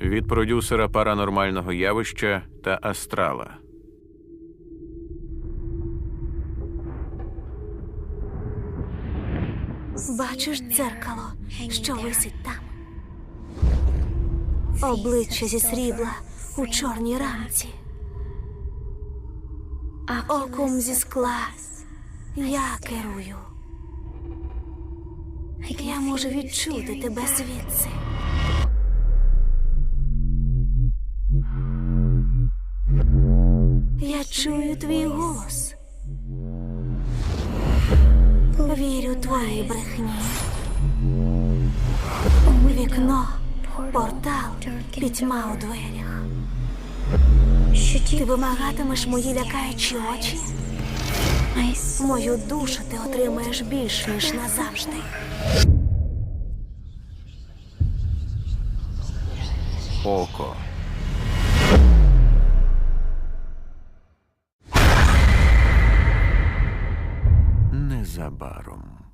від продюсера паранормального явища та Астрала. Бачиш дзеркало, що висить там. Обличчя зі срібла у чорній рамці. Оком зі скла. Я керую. Я можу відчути тебе звідси. Я чую твій голос. Вірю твоїй брехні. Вікно, портал, пітьма у дверях. Ти вимагатимеш мої лякаючі очі. Мою душу ти отримаєш більш ніж назавжди. Око. Незабаром.